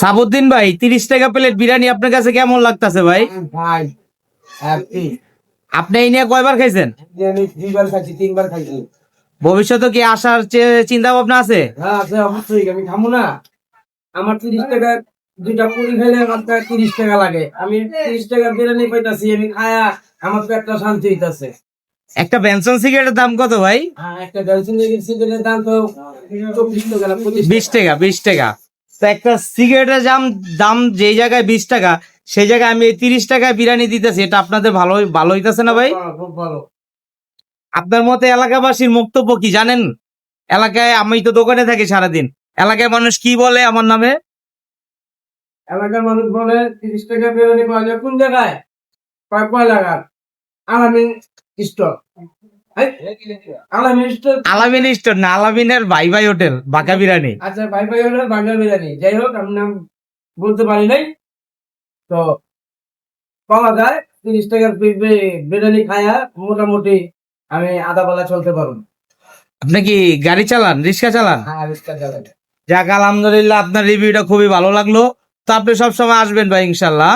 সাবুদ্দিন ভাই তিরিশ টাকা প্লেট বিরিয়ানি আপনার কাছে কেমন লাগতেছে ভাই? ভাই আপনি এই নিয়ে কয়বার খাইছেন? তিনবার খাইছি। ভবিষ্যতে কি আসার চিন্তা ভাবনা আছে? হ্যাঁ আছে অবশ্যই আমি খামো না। আমার তিরিশ টাকা দুইটা পুরি খাইলে আমার তিরিশ টাকা লাগে। আমি তিরিশ টাকা বিরিয়ানি পাইতাছি আমি খায়া আমার পেটটা শান্তি হইতাছে। একটা বেনসন সিগারেটের দাম কত ভাই? হ্যাঁ একটা গার্লফ্রেন্ড সিগারেটের দাম তো চব্বিশ টাকা। বিশ টাকা বিশ টাকা। তো একটা সিগারেটের দাম দাম যেই জায়গায় বিশ টাকা সেই জায়গায় আমি তিরিশ টাকায় বিরিয়ানি দিতেছি এটা আপনাদের ভালো ভালো হইতেছে না ভাই? খুব ভালো আপনার মতে এলাকাবাসীর বক্তব্য কি জানেন? এলাকায় আমি তো দোকানে থাকি সারাদিন এলাকায় মানুষ কি বলে আমার নামে? এলাকার মানুষ বলে তিরিশ টাকা বিরিয়ানি পাওয়া যায়। কোন জায়গায়? কয় লাগার আলামিন স্টক না আলামিনের ভাই ভাই হোটেল বাঁকা বিরিয়ানি। আচ্ছা ভাই ভাই বাংলা বিরিয়ানি। যাই হোক আমি নাম বলতে পারি নাই। তো পাওয়া যায় তিরিশ টাকার বিরিয়ানি খায়া মোটামুটি আমি আধা বেলা চলতে পারব আপনি কি গাড়ি চালান রিক্সা চালান? হ্যাঁ রিক্সা যাক আলহামদুলিল্লাহ আপনার রিভিউটা খুবই ভালো লাগল। তো আপনি সবসময় আসবেন ভাই ইনশাল্লাহ।